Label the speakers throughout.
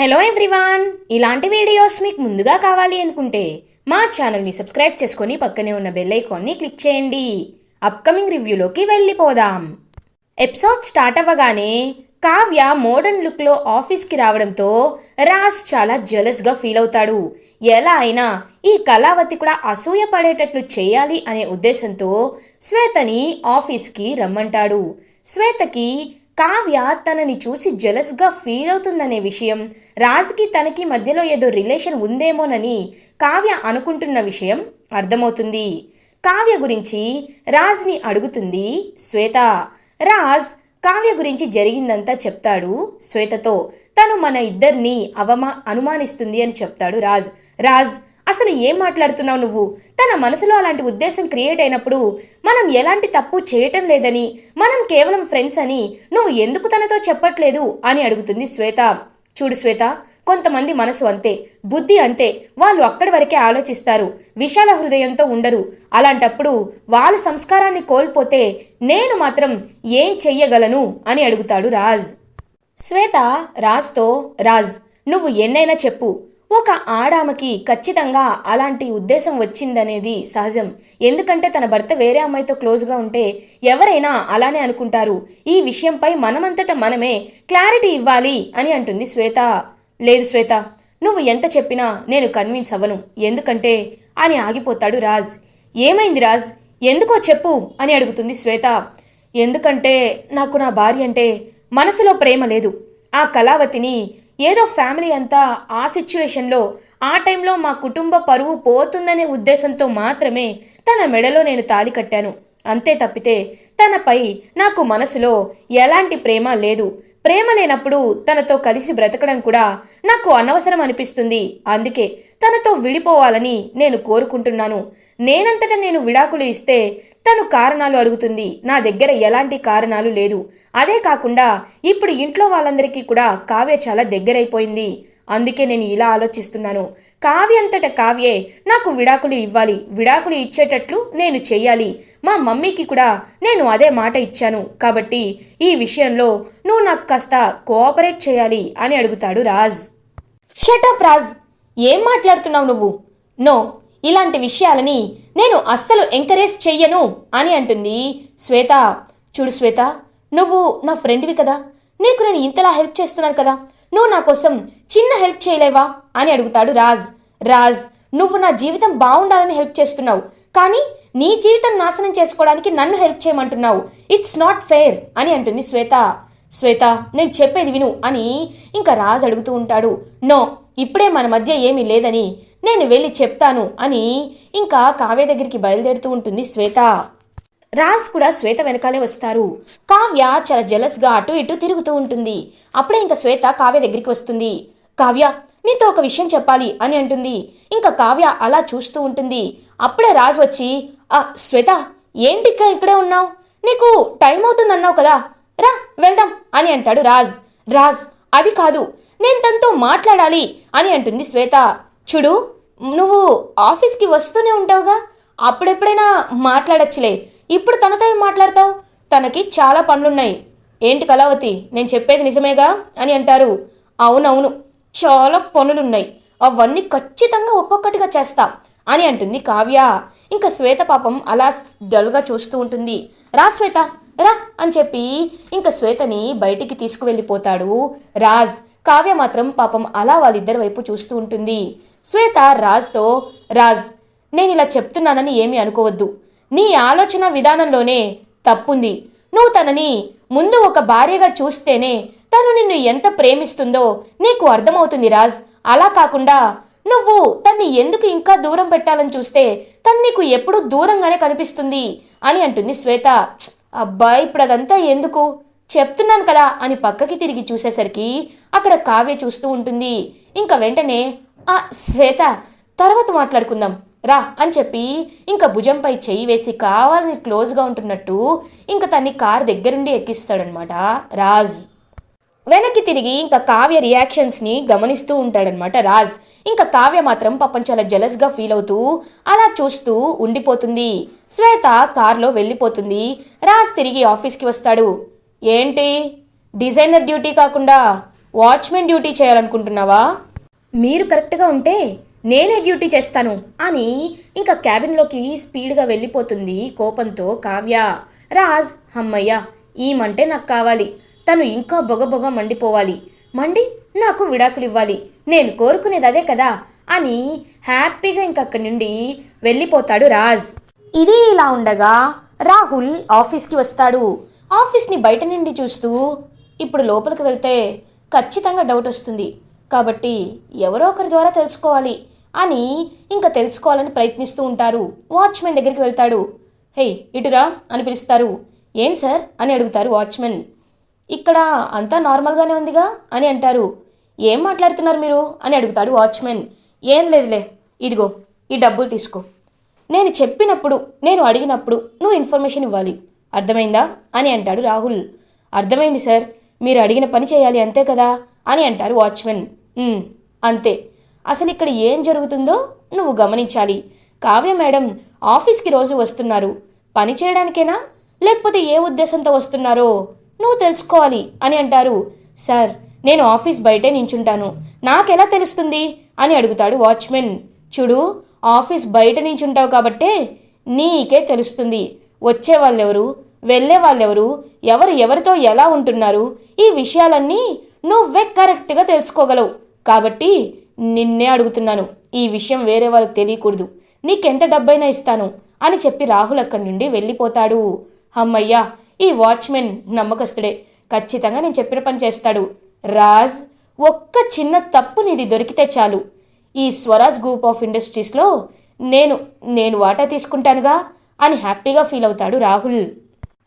Speaker 1: Hello everyone ఇలాంటి videos మీకు ముందుగా కావాలి అనుకుంటే మా ఛానల్ని సబ్స్క్రైబ్ చేసుకొని పక్కనే ఉన్న బెల్ ఐకాన్ని క్లిక్ చేయండి. అప్కమింగ్ రివ్యూలోకి వెళ్ళిపోదాం. ఎపిసోడ్ స్టార్ట్ అవ్వగానే కావ్య మోడర్న్ లుక్లో ఆఫీస్కి రావడంతో రాజ్ చాలా జెలస్గా ఫీల్ అవుతాడు. ఎలా అయినా ఈ కళావతి కూడా అసూయ పడేటట్లు చేయాలి అనే ఉద్దేశంతో శ్వేతని ఆఫీస్కి రమ్మంటాడు. శ్వేతకి కావ్య తనని చూసి జెలస్గా ఫీల్ అవుతుందనే విషయం. రాజ్కి తనకి మధ్యలో ఏదో రిలేషన్ ఉందేమోనని కావ్య అనుకుంటున్న విషయం అర్థమవుతుంది. కావ్య గురించి రాజ్ని అడుగుతుంది శ్వేత. రాజ్ కావ్య గురించి జరిగిందంతా చెప్తాడు శ్వేతతో. తను మన ఇద్దరిని అవమా అనుమానిస్తుంది అని చెప్తాడు రాజ్. రాజ్ అసలు ఏం మాట్లాడుతున్నావు నువ్వు? తన మనసులో అలాంటి ఉద్దేశం క్రియేట్ అయినప్పుడు మనం ఎలాంటి తప్పు చేయటం లేదని మనం కేవలం ఫ్రెండ్స్ అని నువ్వు ఎందుకు తనతో చెప్పట్లేదు అని అడుగుతుంది శ్వేత. చూడు శ్వేత కొంతమంది మనసు అంతే బుద్ధి అంతే వాళ్ళు అక్కడి వరకే ఆలోచిస్తారు విశాల హృదయంతో ఉండరు. అలాంటప్పుడు వాళ్ళ సంస్కారాన్ని కోల్పోతే నేను మాత్రం ఏం చెయ్యగలను అని అడుగుతాడు రాజ్. శ్వేత రాజ్తో రాజ్ నువ్వు ఎన్నైనా చెప్పు ఒక ఆడామకి ఖచ్చితంగా అలాంటి ఉద్దేశం వచ్చిందనేది సహజం. ఎందుకంటే తన భర్త వేరే అమ్మాయితో క్లోజ్గా ఉంటే ఎవరైనా అలానే అనుకుంటారు. ఈ విషయంపై మనమంతట మనమే క్లారిటీ ఇవ్వాలి అని అంటుంది శ్వేత. లేదు శ్వేత నువ్వు ఎంత చెప్పినా నేను కన్విన్స్ అవ్వను. ఎందుకంటే అని ఆగిపోతాడు రాజ్. ఏమైంది రాజ్? ఎందుకో చెప్పు అని అడుగుతుంది శ్వేత. ఎందుకంటే నాకు నా భార్య అంటే మనసులో ప్రేమ లేదు. ఆ కళావతిని ఏదో ఫ్యామిలీ అంతా ఆ సిచ్యువేషన్లో ఆ టైంలో మా కుటుంబ పరువు పోతుందనే ఉద్దేశంతో మాత్రమే తన మెడలో నేను తాలి కట్టాను. అంతే తప్పితే తనపై నాకు మనసులో ఎలాంటి ప్రేమ లేదు. ప్రేమ లేనప్పుడు తనతో కలిసి బ్రతకడం కూడా నాకు అనవసరం అనిపిస్తుంది. అందుకే తనతో విడిపోవాలని నేను కోరుకుంటున్నాను. నేనంతట నేను విడాకులు ఇస్తే తను కారణాలు అడుగుతుంది. నా దగ్గర ఎలాంటి కారణాలు లేదు. అదే కాకుండా ఇప్పుడు ఇంట్లో వాళ్ళందరికీ కూడా కావ్య చాలా దగ్గరైపోయింది. అందుకే నేను ఇలా ఆలోచిస్తున్నాను. కావ్యంతట కావ్యే నాకు విడాకులు ఇవ్వాలి. విడాకులు ఇచ్చేటట్లు నేను చెయ్యాలి. మా మమ్మీకి కూడా నేను అదే మాట ఇచ్చాను. కాబట్టి ఈ విషయంలో నువ్వు నాకు కాస్త కోఆపరేట్ చేయాలి అని అడుగుతాడు రాజ్. షటప్ రాజ్. ఏం మాట్లాడుతున్నావు నువ్వు? నో ఇలాంటి విషయాలని నేను అస్సలు ఎంకరేజ్ చెయ్యను అని అంటుంది శ్వేత. చూడు శ్వేత నువ్వు నా ఫ్రెండ్వి కదా. నీకు నేను ఇంతలా హెల్ప్ చేస్తున్నాను కదా. నువ్వు నా కోసం చిన్న హెల్ప్ చేయలేవా? అని అడుగుతాడు రాజ్. రాజ్ నువ్వు నా జీవితం బాగుండాలని హెల్ప్ చేస్తున్నావు. కానీ నీ జీవితం నాశనం చేసుకోవడానికి నన్ను హెల్ప్ చేయమంటున్నావు. ఇట్స్ నాట్ ఫెయిర్ అని అంటుంది శ్వేత. శ్వేత నేను చెప్పేది విను అని ఇంకా రాజ్ అడుగుతూ ఉంటాడు. నో ఇప్పుడే మన మధ్య ఏమీ లేదని నేను వెళ్ళి చెప్తాను అని ఇంకా కావ్య దగ్గరికి బయలుదేరుతూ ఉంటుంది శ్వేత. రాజ్ కూడా శ్వేత వెనకాలే వస్తారు. కావ్య చాలా జెలస్గా అటు ఇటు తిరుగుతూ ఉంటుంది. అప్పుడే ఇంకా శ్వేత కావ్య దగ్గరికి వస్తుంది. కావ్య నీతో ఒక విషయం చెప్పాలి అని అంటుంది. ఇంకా కావ్య అలా చూస్తూ ఉంటుంది. అప్పుడే రాజ్ వచ్చి ఆ శ్వేత ఏంటి ఇంకా ఇక్కడే ఉన్నావు? నీకు టైం అవుతుంది అన్నావు కదా. రా వెళ్దాం అని అంటాడు రాజ్. రాజ్ అది కాదు నేను తనతో మాట్లాడాలి అని అంటుంది శ్వేత. చూడు నువ్వు ఆఫీస్కి వస్తూనే ఉంటావుగా. అప్పుడెప్పుడైనా మాట్లాడచ్చులే. ఇప్పుడు తనతో ఏం మాట్లాడతావు? తనకి చాలా పనులున్నాయి. ఏంటి కళావతి నేను చెప్పేది నిజమేగా? అని అంటారు. అవునవును. చాలా పనులున్నాయి. అవన్నీ ఖచ్చితంగా ఒక్కొక్కటిగా చేస్తా అని అంటుంది కావ్య. ఇంకా శ్వేత పాపం అలా డల్గా చూస్తూ ఉంటుంది. రా శ్వేత రా అని చెప్పి ఇంకా శ్వేతని బయటికి తీసుకువెళ్ళిపోతాడు. రాజ్ కావ్య మాత్రం పాపం అలా వాళ్ళిద్దరి వైపు చూస్తూ ఉంటుంది. శ్వేత రాజ్తో రాజ్ నేను ఇలా చెప్తున్నానని ఏమీ అనుకోవద్దు. నీ ఆలోచన విధానంలోనే తప్పుంది. నువ్వు తనని ముందు ఒక భార్యగా చూస్తేనే తను నిన్ను ఎంత ప్రేమిస్తుందో నీకు అర్థమవుతుంది రాజ్. అలా కాకుండా నువ్వు తన్ని ఎందుకు ఇంకా దూరం పెట్టాలని చూస్తే తను నీకు ఎప్పుడూ దూరంగానే కనిపిస్తుంది అని అంటుంది శ్వేత. అబ్బా ఇప్పుడు అదంతా ఎందుకు? చెప్తున్నాను కదా అని పక్కకి తిరిగి చూసేసరికి అక్కడ కావ్య చూస్తూ ఉంటుంది. ఇంకా వెంటనే ఆ శ్వేత తర్వాత మాట్లాడుకుందాం. రా అని చెప్పి ఇంకా భుజంపై చెయ్యి వేసి కావాలని క్లోజ్గా ఉంటున్నట్టు ఇంకా తన్ని కార్ దగ్గరుండి ఎక్కిస్తాడనమాట రాజ్. వెనక్కి తిరిగి ఇంకా కావ్య రియాక్షన్స్ని గమనిస్తూ ఉంటాడనమాట రాజ్. ఇంకా కావ్య మాత్రం పాపం చాలా జలస్గా ఫీల్ అవుతూ అలా చూస్తూ ఉండిపోతుంది. శ్వేత కార్లో వెళ్ళిపోతుంది. రాజ్ తిరిగి ఆఫీస్కి వస్తాడు. ఏంటి? డిజైనర్ డ్యూటీ కాకుండా వాచ్మెన్ డ్యూటీ చేయాలనుకుంటున్నావా? మీరు కరెక్ట్గా ఉంటే నేనే డ్యూటీ చేస్తాను అని ఇంకా క్యాబిన్లోకి స్పీడ్గా వెళ్ళిపోతుంది కోపంతో కావ్య. రాజ్ అమ్మయ్య ఈమంటే నాకు కావాలి. తను ఇంకా బొగబొగ మండిపోవాలి. మండి నాకు విడాకులు ఇవ్వాలి నేను కోరుకునేది అదే కదా అని హ్యాపీగా ఇంక అక్కడి నుండి వెళ్ళిపోతాడు రాజ్. ఇది ఇలా ఉండగా రాహుల్ ఆఫీస్కి వస్తాడు. ఆఫీస్ని బయట నుండి చూస్తూ ఇప్పుడు లోపలికి వెళ్తే ఖచ్చితంగా డౌట్ వస్తుంది. కాబట్టి ఎవరో ఒకరి ద్వారా తెలుసుకోవాలి అని ఇంకా తెలుసుకోవాలని ప్రయత్నిస్తూ ఉంటారు. వాచ్మెన్ దగ్గరికి వెళ్తాడు. హే ఇటురా అని పిలుస్తారు. ఏం సార్? అని అడుగుతారు వాచ్మెన్. ఇక్కడ అంతా నార్మల్గానే ఉందిగా అని అంటారు. ఏం మాట్లాడుతున్నారు మీరు? అని అడుగుతాడు వాచ్మెన్. ఏం లేదులే ఇదిగో ఈ డబ్బులు తీసుకో. నేను చెప్పినప్పుడు నేను అడిగినప్పుడు నువ్వు ఇన్ఫర్మేషన్ ఇవ్వాలి. అర్థమైందా? అని అంటాడు రాహుల్. అర్థమైంది సార్ మీరు అడిగిన పని చేయాలి అంతే కదా? అని అంటారు వాచ్మెన్. అంతే. అసలు ఇక్కడ ఏం జరుగుతుందో నువ్వు గమనించాలి. కావ్య మేడం ఆఫీస్కి రోజు వస్తున్నారు. పని చేయడానికేనా? లేకపోతే ఏ ఉద్దేశంతో వస్తున్నారో? నువ్వు తెలుసుకోవాలి అని అంటారు. సార్ నేను ఆఫీస్ బయటే నించుంటాను. నాకెలా తెలుస్తుంది? అని అడుగుతాడు వాచ్మెన్. చూడు ఆఫీస్ బయట నించుంటావు కాబట్టే నీకే తెలుస్తుంది. వచ్చే వాళ్ళెవరు? వెళ్ళే వాళ్ళెవరు? ఎవరు ఎవరితో ఎలా ఉంటున్నారు? ఈ విషయాలన్నీ నువ్వే కరెక్ట్గా తెలుసుకోగలవు. కాబట్టి నిన్నే అడుగుతున్నాను. ఈ విషయం వేరే వాళ్ళకి తెలియకూడదు. నీకెంత డబ్బైనా ఇస్తాను అని చెప్పి రాహుల్ అక్కడి నుండి వెళ్ళిపోతాడు. అమ్మయ్యా ఈ వాచ్మెన్ నమ్మకస్తుడే. ఖచ్చితంగా నేను చెప్పిన పని చేస్తాడు. రాజ్ ఒక్క చిన్న తప్పు నీది దొరికితే చాలు. ఈ స్వరాజ్ గ్రూప్ ఆఫ్ ఇండస్ట్రీస్లో నేను నేను వాటా తీసుకుంటానుగా అని హ్యాపీగా ఫీల్ అవుతాడు రాహుల్.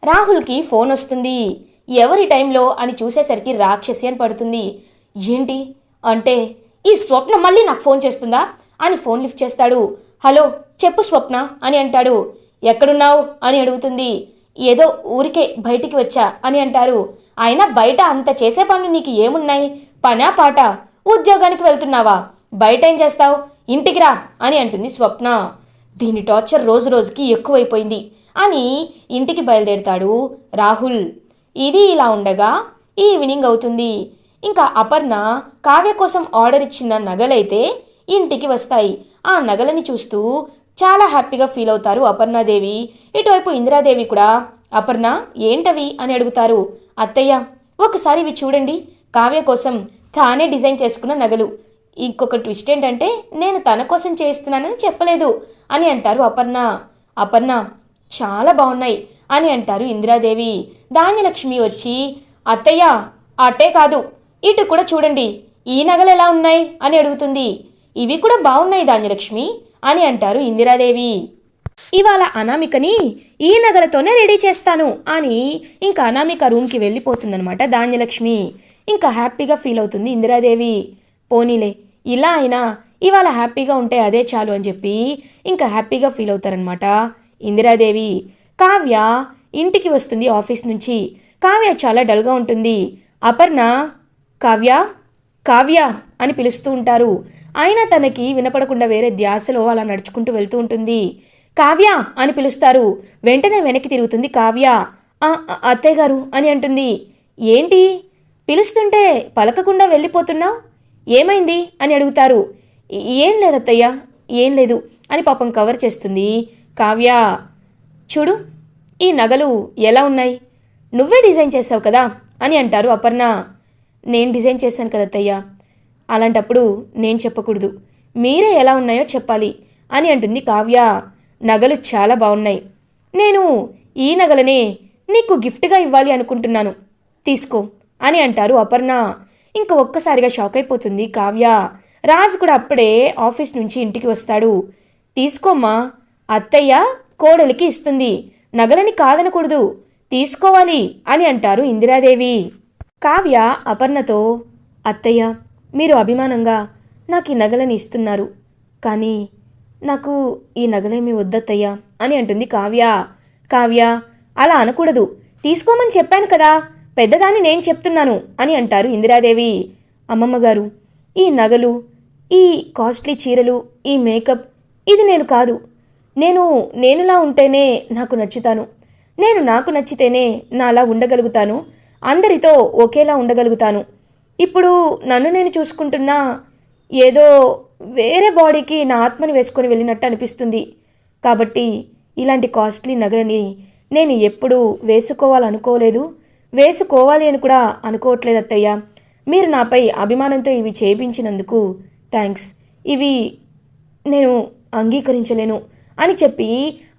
Speaker 1: రాహుల్కి ఫోన్ వస్తుంది. ఎవరి టైంలో అని చూసేసరికి రాక్షసి అని పడుతుంది. ఏంటి? అంటే ఈ స్వప్న మళ్ళీ నాకు ఫోన్ చేస్తుందా? అని ఫోన్ లిఫ్ట్ చేస్తాడు. హలో చెప్పు స్వప్న అని అంటాడు. ఎక్కడున్నావు? అని అడుగుతుంది. ఏదో ఊరికే బయటికి వచ్చా అని అంటారు. అయినా బయట అంత చేసే పనులు నీకు ఏమున్నాయి? పనా పాట? ఉద్యోగానికి వెళ్తున్నావా? బయట ఏం చేస్తావు? ఇంటికి రా అని అంటుంది స్వప్న. దీని టార్చర్ రోజు రోజుకి ఎక్కువైపోయింది అని ఇంటికి బయలుదేరుతాడు రాహుల్. ఇది ఇలా ఉండగా ఈవినింగ్ అవుతుంది. ఇంకా అపర్ణ కావ్య కోసం ఆర్డర్ ఇచ్చిన నగలైతే ఇంటికి వస్తాయి. ఆ నగలని చూస్తూ చాలా హ్యాపీగా ఫీల్ అవుతారు అపర్ణాదేవి. ఇటువైపు ఇందిరాదేవి కూడా అపర్ణ ఏంటవి? అని అడుగుతారు. అత్తయ్య ఒకసారి ఇవి చూడండి. కావ్య కోసం తానే డిజైన్ చేసుకున్న నగలు. ఇంకొక ట్విస్ట్ ఏంటంటే నేను తన కోసం చేస్తున్నానని చెప్పలేదు అని అంటారు అపర్ణ. అపర్ణ చాలా బాగున్నాయి అని అంటారు ఇందిరాదేవి. ధాన్యలక్ష్మి వచ్చి అత్తయ్య అట్టే కాదు. ఇటు కూడా చూడండి. ఈ నగలు ఎలా ఉన్నాయి? అని అడుగుతుంది. ఇవి కూడా బాగున్నాయి ధాన్యలక్ష్మి. అని అంటారు ఇందిరాదేవి. ఇవాళ అనామికని ఈ నగలతోనే రెడీ చేస్తాను అని ఇంకా అనామిక రూమ్కి వెళ్ళిపోతుందనమాట ధాన్యలక్ష్మి. ఇంకా హ్యాపీగా ఫీల్ అవుతుంది ఇందిరాదేవి. పోనీలే ఇలా అయినా ఇవాళ హ్యాపీగా ఉంటే అదే చాలు అని చెప్పి ఇంకా హ్యాపీగా ఫీల్ అవుతారనమాట ఇందిరాదేవి. కావ్య ఇంటికి వస్తుంది ఆఫీస్ నుంచి. కావ్య చాలా డల్గా ఉంటుంది. అపర్ణ కావ్య? కావ్య అని పిలుస్తూ ఉంటారు. అయినా తనకి వినపడకుండా వేరే ధ్యాసలో అలా నడుచుకుంటూ వెళ్తూ ఉంటుంది. కావ్య అని పిలుస్తారు. వెంటనే వెనక్కి తిరుగుతుంది కావ్య. అత్తయ్యగారు అత్తయ్య గారు అని అంటుంది. ఏంటి? పిలుస్తుంటే పలకకుండా వెళ్ళిపోతున్నావు? ఏమైంది? అని అడుగుతారు. ఏం లేదు అత్తయ్య ఏం లేదు అని పాపం కవర్ చేస్తుంది కావ్య. చూడు ఈ నగలు ఎలా ఉన్నాయి? నువ్వే డిజైన్ చేసావు కదా అని అంటారు అపర్ణ. నేను డిజైన్ చేశాను కదా అత్తయ్య. అలాంటప్పుడు నేను చెప్పకూడదు. మీరే ఎలా ఉన్నాయో చెప్పాలి అని అంటుంది కావ్య. నగలు చాలా బాగున్నాయి. నేను ఈ నగలనే నీకు గిఫ్ట్గా ఇవ్వాలి అనుకుంటున్నాను. తీసుకో అని అంటారు అపర్ణ. ఇంకా ఒక్కసారిగా షాక్ అయిపోతుంది కావ్య. రాజు కూడా అప్పుడే ఆఫీస్ నుంచి ఇంటికి వస్తాడు. తీసుకోమ్మా. అత్తయ్య కోడలికి ఇస్తుంది. నగలని కాదనకూడదు. తీసుకోవాలి అని అంటారు ఇందిరాదేవి. కావ్య అపర్ణతో అత్తయ్య మీరు అభిమానంగా నాకు ఈ నగలని ఇస్తున్నారు. కానీ నాకు ఈ నగలేమి వద్దత్తయ్య అని అంటుంది కావ్య. కావ్య అలా అనకూడదు. తీసుకోమని చెప్పాను కదా. పెద్దదాన్ని నేను చెప్తున్నాను అని అంటారు ఇందిరాదేవి. అమ్మమ్మ గారు ఈ నగలు ఈ కాస్ట్లీ చీరలు ఈ మేకప్ ఇది నేను కాదు. నేను నేనులా ఉంటేనే నాకు నచ్చుతాను. నేను నాకు నచ్చితేనే నా అలా ఉండగలుగుతాను. అందరితో ఒకేలా ఉండగలుగుతాను. ఇప్పుడు నన్ను నేను చూసుకుంటున్నా ఏదో వేరే బాడీకి నా ఆత్మని వేసుకొని వెళ్ళినట్టు అనిపిస్తుంది. కాబట్టి ఇలాంటి కాస్ట్లీ నగలని నేను ఎప్పుడు వేసుకోవాలనుకోలేదు. వేసుకోవాలి అని కూడా అనుకోవట్లేదు అత్తయ్య. మీరు నాపై అభిమానంతో ఇవి చేయించినందుకు థ్యాంక్స్. ఇవి నేను అంగీకరించలేను అని చెప్పి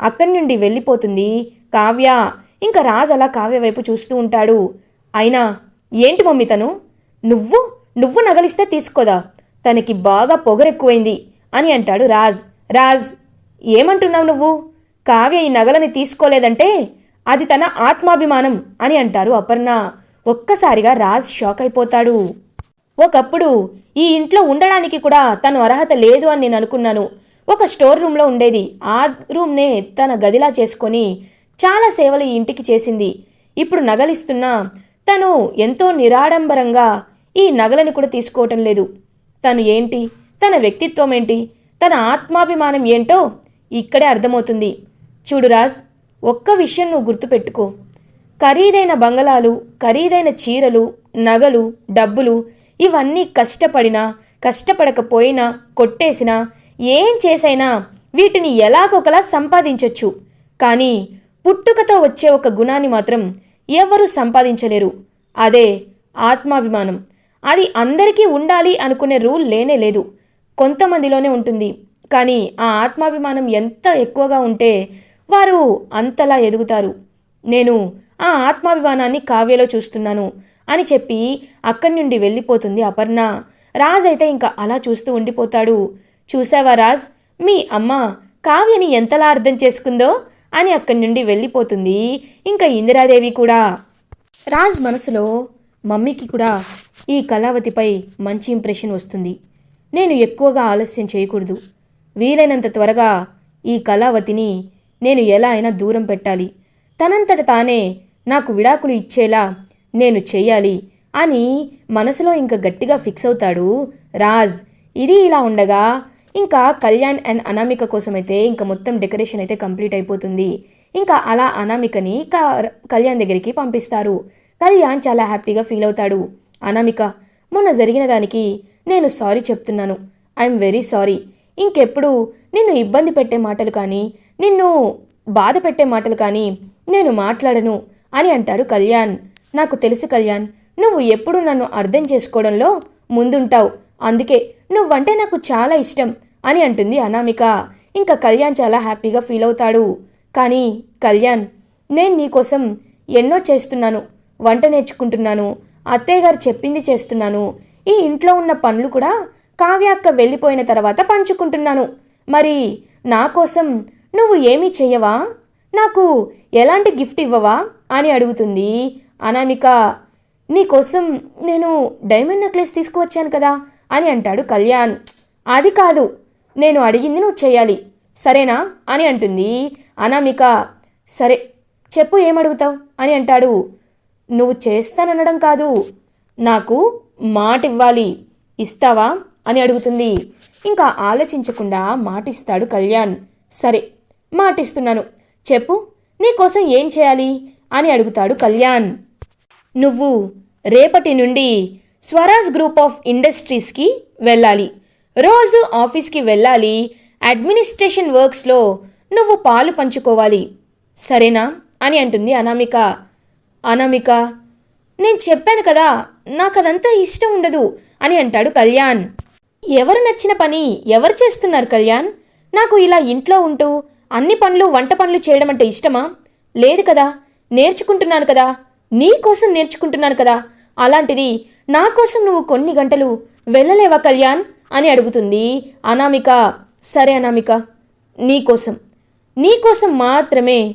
Speaker 1: అక్కడి నుండి వెళ్ళిపోతుంది కావ్య. ఇంకా రాజ్ అలా కావ్య వైపు చూస్తూ ఉంటాడు. అయినా ఏంటి మమ్మీ తను? నువ్వు నువ్వు నగలిస్తే తీసుకోదా? తనకి బాగా పొగరెక్కువైంది అని అంటాడు రాజ్. రాజ్ ఏమంటున్నావు నువ్వు? కావ్య ఈ నగలని తీసుకోలేదంటే అది తన ఆత్మాభిమానం అని అంటారు అపర్ణ. ఒక్కసారిగా రాజ్ షాక్ అయిపోతాడు. ఒకప్పుడు ఈ ఇంట్లో ఉండడానికి కూడా తను అర్హత లేదు అని నేను అనుకున్నాను. ఒక స్టోర్ రూమ్లో ఉండేది. ఆ రూమ్నే తన గదిలా చేసుకొని చాలా సేవలు ఈ ఇంటికి చేసింది. ఇప్పుడు నగలిస్తున్నా తను ఎంతో నిరాడంబరంగా ఈ నగలని కూడా తీసుకోవటం లేదు. తను ఏంటి? తన వ్యక్తిత్వం ఏంటి? తన ఆత్మాభిమానం ఏంటో ఇక్కడే అర్థమవుతుంది. చూడు రాజ్ ఒక్క విషయం నువ్వు గుర్తుపెట్టుకో. ఖరీదైన బంగళాలు ఖరీదైన చీరలు నగలు డబ్బులు ఇవన్నీ కష్టపడినా కష్టపడకపోయినా కొట్టేసినా ఏం చేసైనా వీటిని ఎలాగొకలా సంపాదించవచ్చు కానీ పుట్టుకతో వచ్చే ఒక గుణాన్ని మాత్రం ఎవరు సంపాదించలేరు. అదే ఆత్మాభిమానం. అది అందరికీ ఉండాలి అనుకునే రూల్ లేనే లేదు. కొంతమందిలోనే ఉంటుంది. కానీ ఆ ఆత్మాభిమానం ఎంత ఎక్కువగా ఉంటే వారు అంతలా ఎదుగుతారు. నేను ఆ ఆత్మాభిమానాన్ని కావ్యలో చూస్తున్నాను అని చెప్పి అక్కడి నుండి వెళ్ళిపోతుంది అపర్ణ. రాజ్ అయితే ఇంకా అలా చూస్తూ ఉండిపోతాడు. చూసావా రాజ్? మీ అమ్మ కావ్యని ఎంతలా అర్థం చేసుకుందో అని అక్కడి నుండి వెళ్ళిపోతుంది. ఇంకా ఇందిరాదేవి కూడా. రాజ్ మనసులో మమ్మీకి కూడా ఈ కళావతిపై మంచి ఇంప్రెషన్ వస్తుంది. నేను ఎక్కువగా ఆలస్యం చేయకూడదు. వీలైనంత త్వరగా ఈ కళావతిని నేను ఎలా అయినా దూరం పెట్టాలి. తనంతట తానే నాకు విడాకులు ఇచ్చేలా నేను చేయాలి అని మనసులో ఇంకా గట్టిగా ఫిక్స్ అవుతాడు రాజ్. ఇది ఇలా ఉండగా ఇంకా కళ్యాణ్ అండ్ అనామిక కోసమైతే ఇంకా మొత్తం డెకరేషన్ అయితే కంప్లీట్ అయిపోతుంది. ఇంకా అలా అనామికని కళ్యాణ్ దగ్గరికి పంపిస్తారు. కళ్యాణ్ చాలా హ్యాపీగా ఫీల్ అవుతాడు. అనామిక మొన్న జరిగిన దానికి నేను సారీ చెప్తున్నాను. I'm very sorry. ఇంకెప్పుడు నిన్ను ఇబ్బంది పెట్టే మాటలు కానీ నిన్ను బాధ పెట్టే మాటలు కానీ నేను మాట్లాడను అని అంటాడు కళ్యాణ్. నాకు తెలుసు కళ్యాణ్ నువ్వు ఎప్పుడు నన్ను అర్థం చేసుకోవడంలో ముందుంటావు. అందుకే నువ్వంటే నాకు చాలా ఇష్టం అని అంటుంది అనామిక. ఇంకా కళ్యాణ్ చాలా హ్యాపీగా ఫీల్ అవుతాడు. కానీ కళ్యాణ్ నేను నీకోసం ఎన్నో చేస్తున్నాను. వంట నేర్చుకుంటున్నాను. అత్తయ్య గారు చెప్పింది చేస్తున్నాను. ఈ ఇంట్లో ఉన్న పనులు కూడా కావ్యాక్క వెళ్ళిపోయిన తర్వాత పంచుకుంటున్నాను. మరి నా కోసం నువ్వు ఏమీ చెయ్యవా? నాకు ఎలాంటి గిఫ్ట్ ఇవ్వవా? అని అడుగుతుంది అనామిక. నీకోసం నేను డైమండ్ నెక్లెస్ తీసుకువచ్చాను కదా. అని అంటాడు కళ్యాణ్. అది కాదు నేను అడిగింది నువ్వు చేయాలి. సరేనా? అని అంటుంది. అనామిక సరే చెప్పు ఏమడుగుతావు? అని అంటాడు. నువ్వు చేస్తాననడం కాదు నాకు మాట ఇవ్వాలి ఇస్తావా? అని అడుగుతుంది. ఇంకా ఆలోచించకుండా మాటిస్తాడు కళ్యాణ్. సరే మాటిస్తున్నాను. చెప్పు నీకోసం ఏం చేయాలి? అని అడుగుతాడు కళ్యాణ్. నువ్వు రేపటి నుండి స్వరాజ్ గ్రూప్ ఆఫ్ ఇండస్ట్రీస్కి వెళ్ళాలి. రోజు ఆఫీస్కి వెళ్ళాలి. అడ్మినిస్ట్రేషన్ వర్క్స్లో నువ్వు పాలు పంచుకోవాలి. సరేనా? అని అంటుంది అనామిక. అనామిక నేను చెప్పాను కదా నాకు అదంతా ఇష్టం ఉండదు అని అంటాడు కళ్యాణ్. ఎవరు నచ్చిన పని ఎవరు చేస్తున్నారు కళ్యాణ్? నాకు ఇలా ఇంట్లో ఉంటూ అన్ని పనులు వంట పనులు చేయడం అంటే ఇష్టమా? లేదు కదా. నేర్చుకుంటున్నాను కదా. నీ కోసం నేర్చుకుంటున్నాను కదా. అలాంటిది నా కోసం నువ్వు కొన్ని గంటలు వెళ్ళలేవా కళ్యాణ్? అని అడుగుతుంది. అనామిక సరే అనామిక నీకోసం నీకోసం మాత్రమే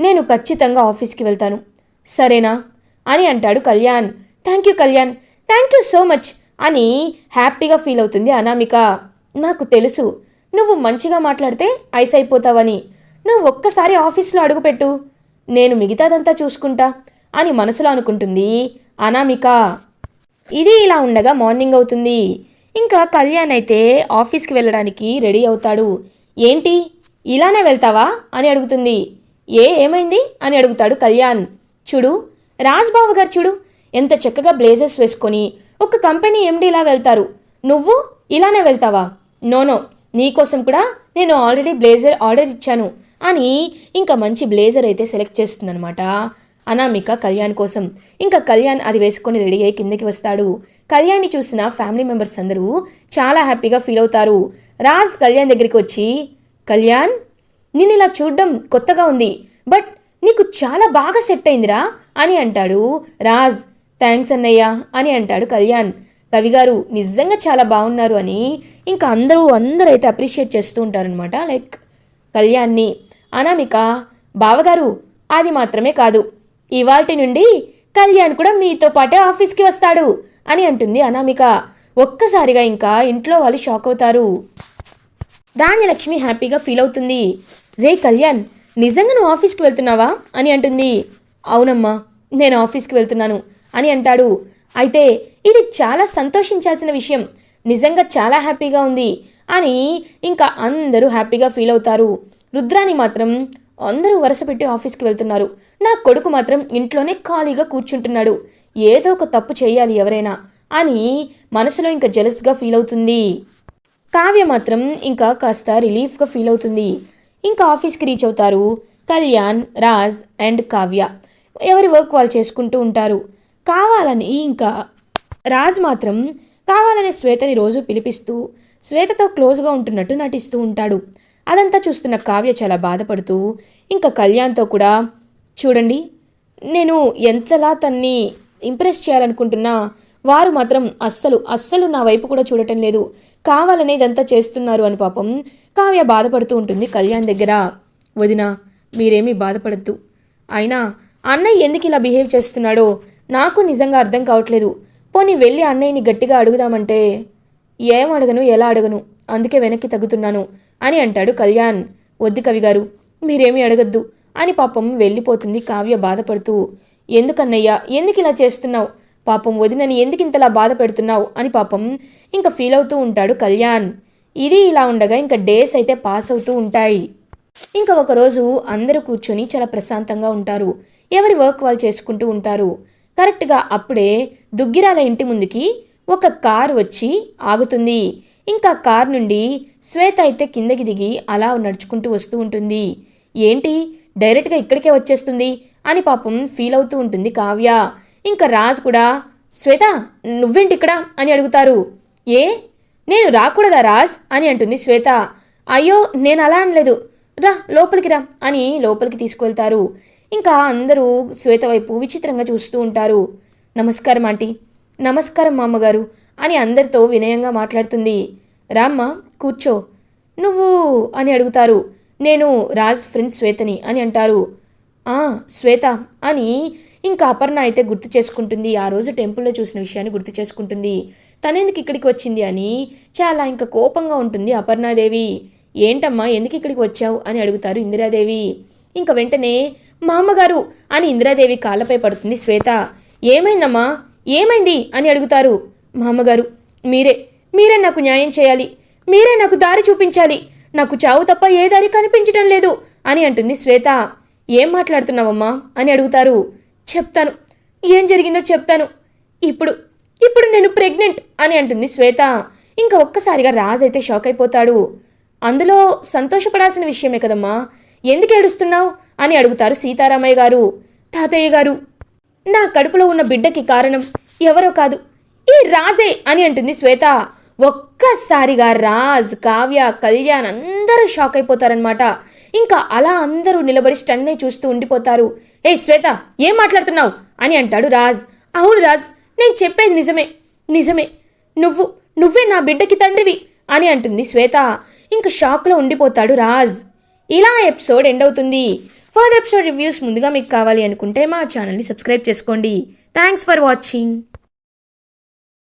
Speaker 1: నేను ఖచ్చితంగా ఆఫీస్కి వెళ్తాను. సరేనా? అని అంటాడు Kalyan. Thank you Kalyan. Thank you so much అని హ్యాపీగా ఫీల్ అవుతుంది అనామిక. నాకు తెలుసు నువ్వు మంచిగా మాట్లాడితే ఐస్ అయిపోతావని నువ్వు ఒక్కసారి ఆఫీస్లో అడుగుపెట్టు. నేను మిగతాదంతా చూసుకుంటా అని మనసులో అనుకుంటుంది అనామిక. ఇది ఇలా ఉండగా మార్నింగ్ అవుతుంది. ఇంకా కళ్యాణ్ అయితే ఆఫీస్కి వెళ్ళడానికి రెడీ అవుతాడు. ఏంటి? ఇలానే వెళ్తావా? అని అడుగుతుంది. ఏ ఏమైంది? అని అడుగుతాడు కళ్యాణ్. చూడు రాజ్బాబు గారు చూడు ఎంత చక్కగా బ్లేజర్స్ వేసుకొని ఒక కంపెనీ ఎండి ఇలా వెళ్తారు. నువ్వు ఇలానే వెళ్తావా? నోనో నీకోసం కూడా నేను ఆల్రెడీ బ్లేజర్ ఆర్డర్ ఇచ్చాను అని ఇంకా మంచి బ్లేజర్ అయితే సెలెక్ట్ చేస్తుందనమాట అనామిక కళ్యాణ్ కోసం. ఇంకా కళ్యాణ్ అది వేసుకొని రెడీ అయ్యి కిందకి వస్తాడు. కళ్యాణ్ని చూసిన ఫ్యామిలీ మెంబర్స్ అందరూ చాలా హ్యాపీగా ఫీల్ అవుతారు. రాజ్ కళ్యాణ్ దగ్గరికి వచ్చి కళ్యాణ్ నిన్ను ఇలా చూడడం కొత్తగా ఉంది. బట్ నీకు చాలా బాగా సెట్ అయిందిరా అని అంటాడు రాజ్. థ్యాంక్స్ అన్నయ్య అని అంటాడు కళ్యాణ్. కవి గారు నిజంగా చాలా బాగున్నారు అని ఇంకా అందరూ అందరూ అయితే అప్రిషియేట్ చేస్తూ ఉంటారనమాట లైక్ కళ్యాణ్ని. అనామిక బావగారు అది మాత్రమే కాదు. ఇవాటి నుండి కళ్యాణ్ కూడా మీతో పాటే ఆఫీస్కి వస్తాడు అని అంటుంది అనామిక. ఒక్కసారిగా ఇంకా ఇంట్లో వాళ్ళు షాక్ అవుతారు. ధాన్యలక్ష్మి హ్యాపీగా ఫీల్ అవుతుంది. రే కళ్యాణ్ నిజంగా నువ్వు ఆఫీస్కి వెళ్తున్నావా? అని అంటుంది. అవునమ్మా నేను ఆఫీస్కి వెళ్తున్నాను అని అంటాడు. అయితే ఇది చాలా సంతోషించాల్సిన విషయం. నిజంగా చాలా హ్యాపీగా ఉంది అని ఇంకా అందరూ హ్యాపీగా ఫీల్ అవుతారు. రుద్రాని మాత్రం అందరూ వరుస పెట్టి ఆఫీస్కి వెళ్తున్నారు. నా కొడుకు మాత్రం ఇంట్లోనే ఖాళీగా కూర్చుంటున్నాడు. ఏదో ఒక తప్పు చేయాలి ఎవరైనా అని మనసులో ఇంకా జెలస్గా ఫీల్ అవుతుంది. కావ్య మాత్రం ఇంకా కాస్త రిలీఫ్గా ఫీల్ అవుతుంది. ఇంకా ఆఫీస్కి రీచ్ అవుతారు కళ్యాణ్ రాజ్ అండ్ కావ్య. ఎవరి వర్క్ వాళ్ళు చేసుకుంటూ ఉంటారు. కావాలని ఇంకా రాజ్ మాత్రం కావాలనే శ్వేతని రోజు పిలిపిస్తూ శ్వేతతో క్లోజ్గా ఉంటున్నట్టు నటిస్తూ ఉంటాడు. అదంతా చూస్తున్న కావ్య చాలా బాధపడుతూ ఇంకా కళ్యాణ్తో కూడా చూడండి నేను ఎంతలా తన్ని ఇంప్రెస్ చేయాలనుకుంటున్నా వారు మాత్రం అస్సలు అస్సలు నా వైపు కూడా చూడటం లేదు. కావాలనే ఇదంతా చేస్తున్నారు అని పాపం కావ్య బాధపడుతూ ఉంటుంది కళ్యాణ్ దగ్గర. వదిన మీరేమీ బాధపడద్దు. అయినా అన్నయ్య ఎందుకు ఇలా బిహేవ్ చేస్తున్నాడో నాకు నిజంగా అర్థం కావట్లేదు. పోనీ వెళ్ళి అన్నయ్యని గట్టిగా అడుగుదామంటే ఏం అడగను ఎలా అడగను? అందుకే వెనక్కి తగ్గుతున్నాను అని అంటాడు కళ్యాణ్. వద్దు కవి గారు మీరేమీ అడగద్దు అని పాపం వెళ్ళిపోతుంది కావ్య బాధపడుతూ. ఎందుకన్నయ్యా ఎందుకు ఇలా చేస్తున్నావు? పాపం వదినని ఎందుకు ఇంతలా బాధ పెడుతున్నావు? అని పాపం ఇంకా ఫీల్ అవుతూ ఉంటాడు కళ్యాణ్. ఇది ఇలా ఉండగా ఇంకా డేస్ అయితే పాస్ అవుతూ ఉంటాయి. ఇంకా ఒకరోజు అందరూ కూర్చొని చాలా ప్రశాంతంగా ఉంటారు. ఎవరి వర్క్ వాళ్ళు చేసుకుంటూ ఉంటారు. కరెక్ట్గా అప్పుడే దుగ్గిరాల ఇంటి ముందుకి ఒక కార్ వచ్చి ఆగుతుంది. ఇంకా కార్ నుండి శ్వేత అయితే కిందకి దిగి అలా నడుచుకుంటూ వస్తూ ఉంటుంది. ఏంటి? డైరెక్ట్గా ఇక్కడికే వచ్చేస్తుంది అని పాపం ఫీల్ అవుతూ ఉంటుంది కావ్య. ఇంకా రాజ్ కూడా శ్వేత నువ్వేంటి ఇక్కడ? అని అడుగుతారు. ఏ? నేను రాకూడదా రాజ్? అని అంటుంది శ్వేత. అయ్యో నేను అలా అనలేదు. రా లోపలికి రా అని లోపలికి తీసుకువెళ్తారు ఇంకా అందరూ శ్వేత వైపు విచిత్రంగా చూస్తూ ఉంటారు. నమస్కారం ఆంటీ. నమస్కారం మా అమ్మగారు అని అందరితో వినయంగా మాట్లాడుతుంది. రామ్మ కూర్చో. నువ్వు అని అడుగుతారు. నేను రాజ్ ఫ్రెండ్ శ్వేతని అని అంటారు. ఆ శ్వేత అని ఇంకా అపర్ణ అయితే గుర్తు చేసుకుంటుంది. ఆ రోజు టెంపుల్లో చూసిన విషయాన్ని గుర్తు చేసుకుంటుంది. తనెందుకు ఇక్కడికి వచ్చింది అని చాలా ఇంకా కోపంగా ఉంటుంది అపర్ణాదేవి. ఏంటమ్మా ఎందుకు ఇక్కడికి వచ్చావు అని అడుగుతారు ఇందిరాదేవి. ఇంకా వెంటనే మా అమ్మగారు అని ఇందిరాదేవి కాళ్ళపై పడుతుంది శ్వేత. ఏమైందమ్మా? ఏమైంది? అని అడుగుతారు. మా అమ్మగారు మీరే మీరే నాకు న్యాయం చేయాలి. మీరే నాకు దారి చూపించాలి. నాకు చావు తప్ప ఏ దారి కనిపించడం లేదు అని అంటుంది శ్వేత. ఏం మాట్లాడుతున్నావమ్మా అని అడుగుతారు. చెప్తాను. ఏం జరిగిందో చెప్తాను. ఇప్పుడు ఇప్పుడు నేను ప్రెగ్నెంట్ అని అంటుంది శ్వేత. ఇంకా ఒక్కసారిగా రాజ్ అయితే షాక్ అయిపోతాడు. అందులో సంతోషపడాల్సిన విషయమే కదమ్మా. ఎందుకు ఏడుస్తున్నావు అని అడుగుతారు సీతారామయ్య గారు. తాతయ్య గారు నా కడుపులో ఉన్న బిడ్డకి కారణం ఎవరో కాదు. ఈ రాజే అని అంటుంది శ్వేత. ఒక్కసారిగా రాజ్ కావ్య కళ్యాణ్ అందరూ షాక్ అయిపోతారనమాట ఇంకా అలా అందరూ నిలబడి స్టన్నే చూస్తూ ఉండిపోతారు. ఏ శ్వేత ఏం మాట్లాడుతున్నావు? అని అంటాడు రాజ్. అవును రాజ్ నేను చెప్పేది నిజమే నిజమే. నువ్వు నువ్వే నా బిడ్డకి తండ్రివి అని అంటుంది శ్వేత. ఇంకా షాక్లో ఉండిపోతాడు రాజ్. ఇలా ఎపిసోడ్ ఎండ్ అవుతుంది. ఫర్దర్ ఎపిసోడ్ రివ్యూస్ ముందుగా మీకు కావాలి అనుకుంటే మా ఛానల్ని సబ్స్క్రైబ్ చేసుకోండి. Thanks for watching.